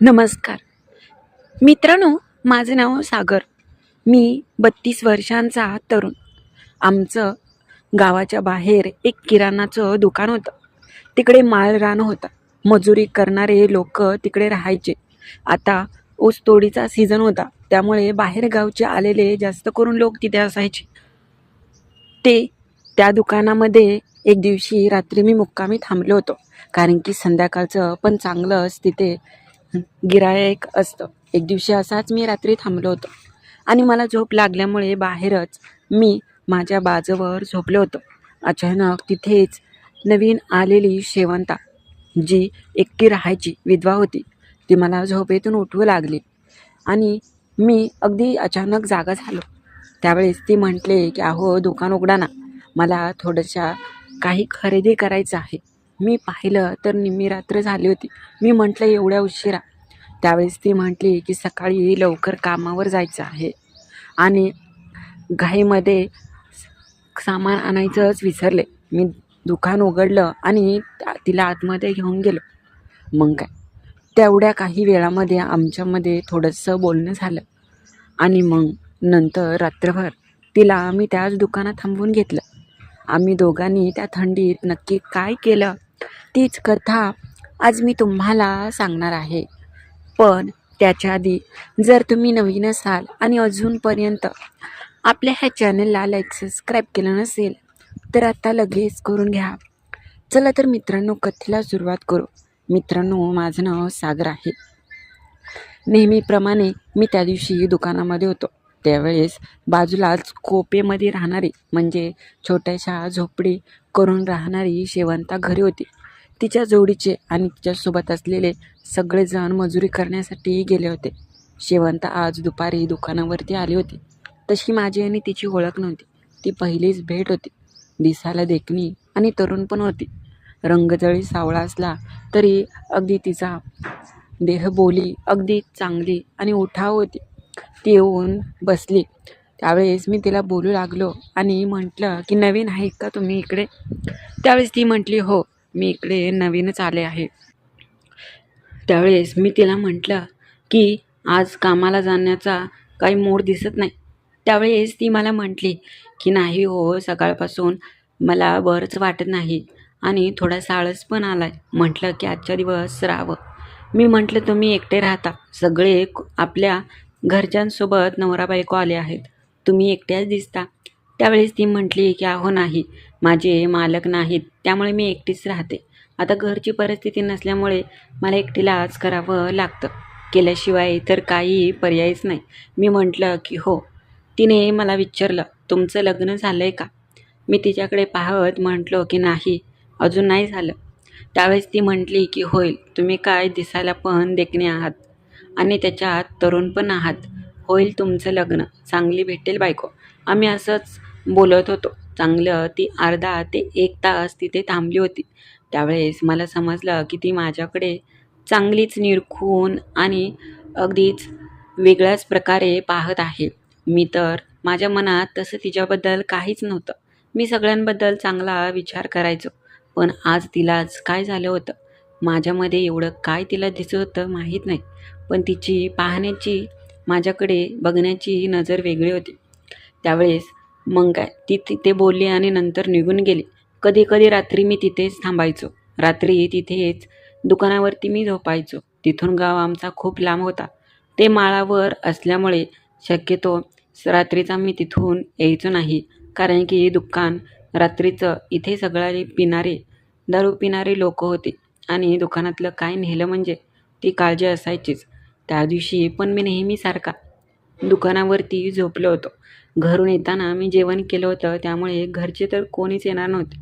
नमस्कार. मित्रांनो माझं नाव सागर. मी बत्तीस वर्षांचा तरुण. आमचं गावाच्या बाहेर एक किराणाचं दुकान होतं. तिकडे माळ रान होता. मजुरी करणारे लोक तिकडे राहायचे. आता ऊस तोडीचा सीझन होता. त्यामुळे बाहेरगावचे आलेले जास्त करून लोक तिथे असायचे. ते त्या दुकानामध्ये एक दिवशी रात्री मी मुक्कामी थांबलो होतो. कारण की संध्याकाळचं पण चांगलंच तिथे गिरायक असतं. एक दिवशी असाच मी रात्री थांबलो होतो. आणि मला झोप लागल्यामुळे बाहेरच मी माझ्या बाजूवर झोपलो होतो. अचानक तिथेच नवीन आलेली शेवंता जी एकटी राहायची विधवा होती ती मला झोपेतून उठवू लागली. आणि मी अगदी अचानक जागा झालो. त्यावेळेस ती म्हटले की अहो दुकान उघडा ना. मला थोडंशा काही खरेदी करायचं आहे. मी पाहिलं तर निम्मी रात्र झाली होती. मी म्हटलं एवढ्या उशिरा त्यावेळेस ती म्हटली की सकाळी लवकर कामावर जायचं आहे. आणि घाईमध्ये सामान आणायचंच विसरले. मी दुकान उघडलं आणि तिला आतमध्ये घेऊन गेलो. मग काय? तेवढ्या काही वेळामध्ये आमच्यामध्ये थोडंसं बोलणं झालं. आणि मग नंतर रात्रभर तिला आम्ही त्याच दुकानात थांबवून घेतलं. आम्ही दोघांनी त्या थंडीत नक्की काय केलं? तीच कथा आज मी तुम्हाला सांगणार आहे. पण त्याच्या आधी जर तुम्ही नवीन असाल आणि अजूनपर्यंत आपल्या ह्या चॅनलला लाईक सबस्क्राईब केलं नसेल तर आता लगेच करून घ्या. चला तर मित्रांनो कथेला सुरुवात करू. मित्रांनो माझं नाव सागर आहे. नेहमीप्रमाणे मी त्या दिवशी दुकानामध्ये होतो. त्यावेळेस बाजूलाच कोपेमध्ये राहणारी म्हणजे छोट्याशा झोपडी करून राहणारी शेवंता घरी होती. तिच्या जोडीचे आणि तिच्यासोबत असलेले सगळेजण मजुरी करण्यासाठीही गेले होते. शेवंता आज दुपारी दुकानावरती आली होती. तशी माझी आणि तिची ओळख नव्हती. ती पहिलीच भेट होती. दिसायला देखणी आणि तरुण पण होती. रंगजळी सावळा असला तरी अगदी तिचा देहबोली अगदी चांगली आणि उठाव होती. ती येऊन बसली. त्यावेळेस मी तिला बोलू लागलो आणि म्हटलं की नवीन आहे का तुम्ही इकडे? त्यावेळेस ती म्हटली हो. मी इकडे नवीनच आले आहे. त्यावेळेस मी तिला म्हटलं की आज कामाला जाण्याचा काही मूड दिसत नाही. त्यावेळेस ती मला म्हटली की नाही हो सकाळपासून मला बरंच वाटत नाही आणि थोडा साळस पण आला आहे म्हटलं की आजच्या दिवस राहावं. मी म्हटलं तुम्ही एकटे राहता. सगळे आपल्या घरच्यांसोबत नवरा बायको आले आहेत. तुम्ही एकट्याच दिसता. त्यावेळेस ती म्हटली की अहो नाही. माझे मालक नाहीत त्यामुळे मी एकटीच राहते. आता घरची परिस्थिती नसल्यामुळे मला एकटीलाच करावं लागतं. केल्याशिवाय तर काही पर्यायच नाही. मी म्हटलं की हो. तिने मला विचारलं तुमचं लग्न झालं आहे का? मी तिच्याकडे पाहत म्हटलो की नाही अजून नाही झालं. त्यावेळेस ती म्हटली की होईल तुम्ही काय दिसायला पण देखणे आहात आणि त्याच्यात तरुण पण आहात. होईल तुमचं लग्न चांगली भेटेल बायको. आम्ही असंच बोलत होतो. चांगलं ती अर्धा ते एक तास तिथे थांबली होती. त्यावेळेस मला समजलं की ती माझ्याकडे चांगलीच निरखून आणि अगदीच वेगळ्याच प्रकारे पाहत आहे. मी तर माझ्या मनात तसं तिच्याबद्दल काहीच नव्हतं. मी सगळ्यांबद्दल चांगला विचार करायचो. पण आज तिलाच काय झालं होतं? माझ्यामध्ये एवढं काय तिला दिसत होतं माहीत नाही. पण तिची पाहण्याची माझ्याकडे बघण्याची नजर वेगळी होती. त्यावेळेस मग काय? ती तिथे बोलली आणि नंतर निघून गेली. कधी कधी रात्री मी तिथेच थांबायचो. रात्री तिथेच दुकानावरती मी झोपायचो. तिथून गाव आमचा खूप लांब होता. ते माळावर असल्यामुळे शक्यतो रात्रीचा मी तिथून यायचो नाही. कारण की दुकान रात्रीचं इथे सगळे पिणारे दारू पिणारे लोक होते. आणि दुकानातलं काय नेलं म्हणजे ती काळजी असायचीच. त्या दिवशी पण मी नेहमीसारखा दुकानावरती झोपलो होतो. घरून येताना मी जेवण केलं होतं त्यामुळे घरचे तर कोणीच येणार नव्हते.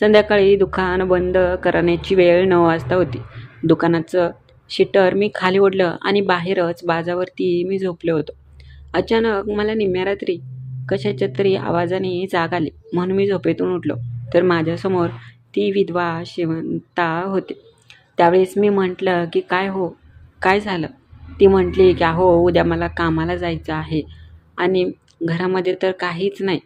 संध्याकाळी दुकान बंद करण्याची वेळ नऊ वाजता होती. दुकानाचं शिटर मी खाली ओढलं आणि बाहेरच बाजावरती मी झोपलो होतो. अचानक मला निम्म्या रात्री कशाच्या तरी आवाजाने जाग आली. म्हणून मी झोपेतून उठलो. तर माझ्यासमोर ती विधवा शिवंता होते. त्यावेळेस मी म्हटलं की काय हो? काय झालं? ती म्हटली की अहो उद्या मला कामाला जायचं आहे आणि घरामध्ये तर काहीच नाही.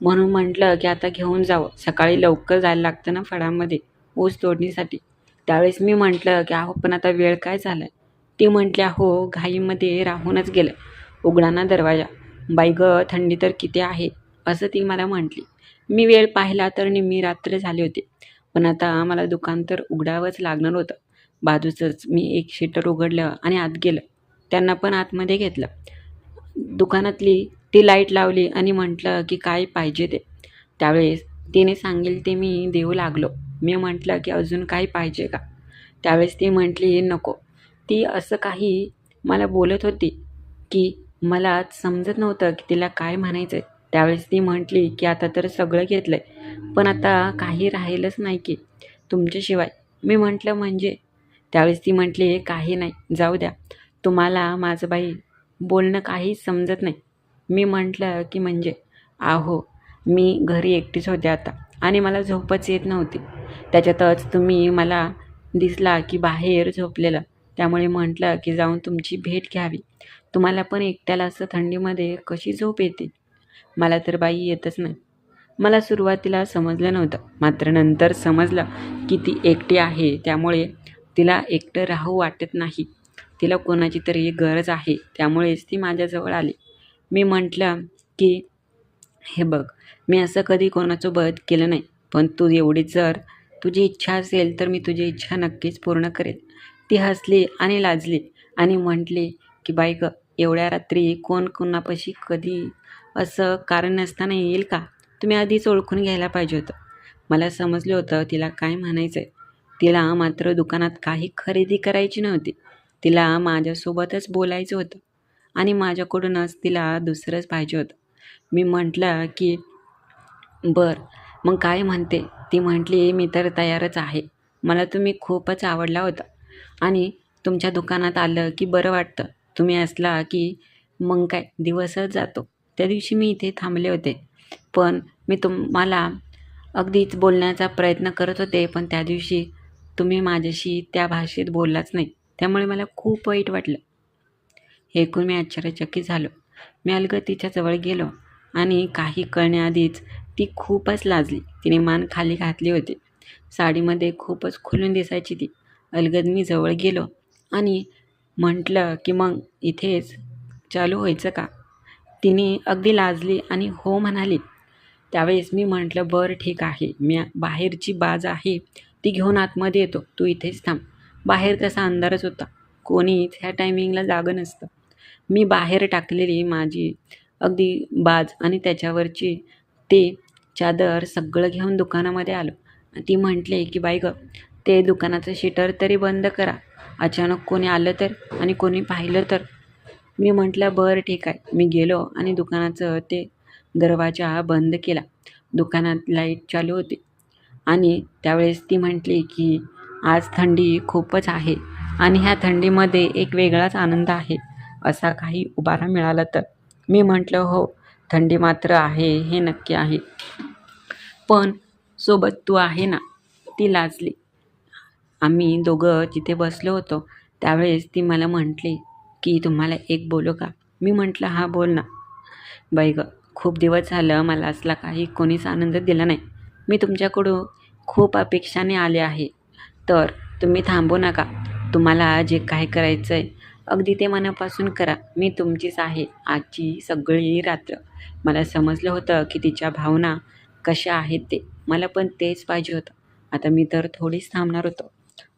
म्हणून म्हटलं की आता घेऊन जावं. सकाळी लवकर जायला लागतं ना फळामध्ये ऊस तोडणीसाठी. त्यावेळेस मी म्हटलं की अहो पण आता वेळ काय झाला आहे ती म्हटल्या हो घाईमध्ये राहूनच गेलं. उघडाना दरवाजा. बाई ग थंडी तर किती आहे. असं ती मला म्हटली. मी वेळ पाहिला तर निम्मी रात्र झाली होती. पण आता मला दुकान तर उघडावंच लागणार होतं. बाजूचंच मी एक शटर उघडलं आणि आत गेलं. त्यांना पण आतमध्ये घेतलं. दुकानातली ती लाइट लावली आणि म्हटलं की काय पाहिजे ते. त्यावेळेस तिने सांगेल ते मी देऊ लागलो. मी म्हटलं की अजून काय पाहिजे का? त्यावेळेस ती म्हटली नको. ती असं काही मला बोलत होती की मला समजत नव्हतं की तिला काय म्हणायचं आहे त्यावेळेस ती म्हटली की आता तर सगळं घेतलं आहे पण आता काही राहिलंच नाही की तुमच्याशिवाय. मी म्हटलं म्हणजे? त्यावेळेस ती म्हटली काही नाही. जाऊ द्या. तुम्हाला माझं बाई बोलणं काहीच समजत नाही. मी म्हटलं की म्हणजे आहो मी घरी एकटीच होते आता आणि मला झोपच येत नव्हती. त्याच्यातच तुम्ही मला दिसला की बाहेर झोपलेलं. त्यामुळे म्हटलं की जाऊन तुमची भेट घ्यावी. तुम्हाला पण एकट्याला असं थंडीमध्ये कशी झोप येते? मला तर बाई येतच नाही. मला सुरुवातीला समजलं नव्हतं. मात्र नंतर समजलं की ती एकटी आहे. त्यामुळे तिला एकटं राहू वाटत नाही. तिला कोणाची तरी गरज आहे त्यामुळेच ती माझ्याजवळ आली. मी म्हटलं की हे बघ मी असं कधी कोणासोबत केलं नाही पण तू एवढी जर तुझी इच्छा असेल तर मी तुझी इच्छा नक्कीच पूर्ण करेल ती हसली आणि लाजली आणि म्हटली की बाईक एवढ्या रात्री कोण कोणापाशी कधी असं कारण नसताना येईल का? तुम्ही आधीच ओळखून घ्यायला पाहिजे होतं. मला समजलं होतं तिला काय म्हणायचं आहे तिला मात्र दुकानात काही खरेदी करायची नव्हती. तिला माझ्यासोबतच बोलायचं होतं आणि माझ्याकडूनच तिला दुसरंच पाहिजे होतं. मी म्हटलं की बर मग काय म्हणते? ती म्हटली मी तर तयारच आहे. मला तुम्ही खूपच आवडला होता आणि तुमच्या दुकानात आलं की बरं वाटतं. तुम्ही असला की मग काय दिवसच जातो. त्या दिवशी मी इथे थांबले होते. पण मी तुम्हाला अगदीच बोलण्याचा प्रयत्न करत होते पण त्या दिवशी तुम्ही माझ्याशी त्या भाषेत बोललाच नाही. त्यामुळे मला खूप वाईट वाटलं. हे ऐकून मी आश्चर्यचकित झालो. मी अलगद तिच्याजवळ गेलो आणि काही कळण्याआधीच ती खूपच लाजली. तिने मान खाली घातली होती. साडीमध्ये खूपच खुलून दिसायची ती. अलगद मी जवळ गेलो आणि म्हटलं की मग इथेच चालू व्हायचं का? तिने अगदी लाजली आणि हो म्हणाली. त्यावेळेस मी म्हटलं बरं ठीक आहे. मी बाहेरची बाज आहे. ती घेऊन आतमध्ये येतो. तू इथेच थांब. बाहेर तसा अंधारच होता. कोणीच ह्या टायमिंगला जागं नसतं. मी बाहेर टाकलेली माझी अगदी बाज आणि त्याच्यावरची ते चादर सगळं घेऊन दुकानामध्ये आलो. ती म्हटली की बाई गं ते दुकानाचं शटर तरी बंद करा. अचानक कोणी आलं तर आणि कोणी पाहिलं तर. मी म्हटलं बरं ठीक आहे. मी गेलो आणि दुकानाचं ते दरवाजा बंद केला. दुकानात लाइट चालू होती. आणि त्यावेळेस ती म्हटली की आज थंडी खूपच आहे आणि ह्या थंडीमध्ये एक वेगळाच आनंद आहे असा काही उभारा मिळाला तर. मी म्हटलं हो थंडी मात्र आहे हे नक्की आहे. पण सोबत तू आहे ना ती लाजली. आम्ही दोघं जिथे बसलो होतो त्यावेळेस ती मला म्हटली की तुम्हाला एक बोलू का? मी म्हटलं हा बोल ना. बाई ग खूप दिवस झालं मला असला काही कोणीच आनंद दिला नाही. मी तुमच्याकडून खूप अपेक्षाने आले आहे. तर तुम्ही थांबू नका. तुम्हाला जे काय करायचं आहे अगदी ते मनापासून करा. मी तुमचीच आहे. आजची सगळी रात्र. मला समजलं होतं की तिच्या भावना कशा आहेत ते. मला पण तेच पाहिजे होतं. आता मी तर थोडीच थांबणार होतो.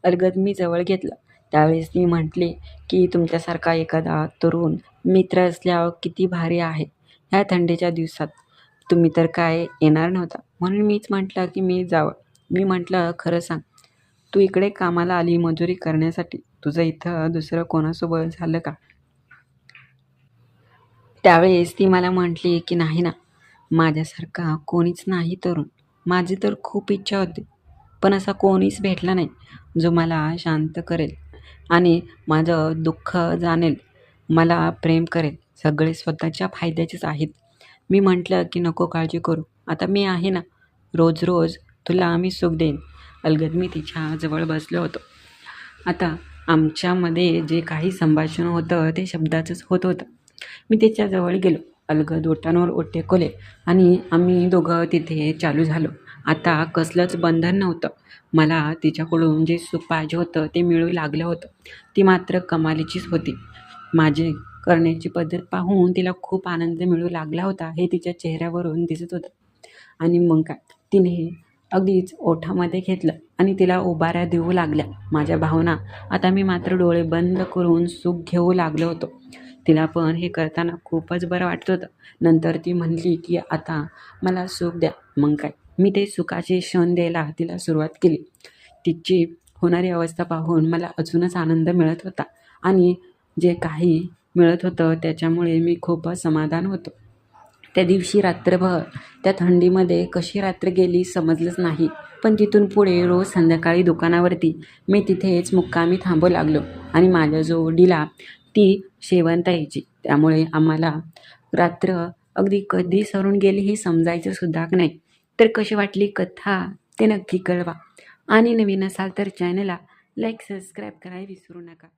अलगद मी जवळ घेतलं. त्यावेळेस मी म्हटले की तुमच्यासारखा एखादा तरुण मित्र असल्यावर किती भारी आहे. ह्या थंडीच्या दिवसात तुम्ही तर काय येणार नव्हता. म्हणून मीच म्हटलं की मी जावं. मी म्हटलं खरं सांग. तू इकडे कामाला आली मजुरी करण्यासाठी? तुझं इथं दुसरं कोणासोबत झालं का? त्यावेळेस ती मला म्हटली की नाही ना माझ्यासारखा कोणीच नाही तरुण. माझी तर खूप इच्छा होती पण असा कोणीच भेटला नाही जो मला शांत करेल आणि माझं दुःख जाणेल मला प्रेम करेल. सगळे स्वतःच्या फायद्याचेच आहेत. मी म्हटलं की नको काळजी करू. आता मी आहे ना रोज रोज तुला आम्ही सुख देईन. अलगद मी तिच्या जवळ बसलो होतो. आता आमच्यामध्ये जे काही संभाषण होतं ते शब्दाचंच होत होतं. मी त्याच्याजवळ गेलो. अलगद ओटांवर ओट टेकवले आणि आम्ही दोघं तिथे चालू झालो. आता कसलंच बंधन नव्हतं. मला तिच्याकडून जे सुख पाहिजे होतं ते मिळू लागलं होतं. ती मात्र कमालीचीच होती. माझे करण्याची पद्धत पाहून तिला खूप आनंद मिळू लागला होता हे तिच्या चेहऱ्यावरून दिसत होतं. आणि मग काय? तिने अगदीच ओठामध्ये घेतलं आणि तिला उभाऱ्या देऊ लागल्या. माझ्या भावना आता मी मात्र डोळे बंद करून सुख घेऊ लागलो होतो. तिला पण हे करताना खूपच बरं वाटत होतं. नंतर ती म्हणली की आता मला सुख द्या. मग काय? मी ते सुखाचे क्षण द्यायला तिला सुरुवात केली. तिची होणारी अवस्था पाहून मला अजूनच आनंद मिळत होता आणि जे काही मिळत होतं त्याच्यामुळे मी खूपच समाधान होतो. त्या दिवशी रात्रभर त्या थंडीमध्ये कशी रात्र गेली समजलंच नाही. पण तिथून पुढे रोज संध्याकाळी दुकानावरती मी तिथेच मुक्कामी थांबू लागलो आणि माझ्या जोडीला ती शेवंत यायची. त्यामुळे आम्हाला रात्र अगदी कधी सरून गेली हे समजायचं सुद्धा नाही. तर कशी वाटली कथा ते नक्की कळवा. आणि नवीन असाल तर चॅनलला लाईक सबस्क्राईब करायला विसरू नका.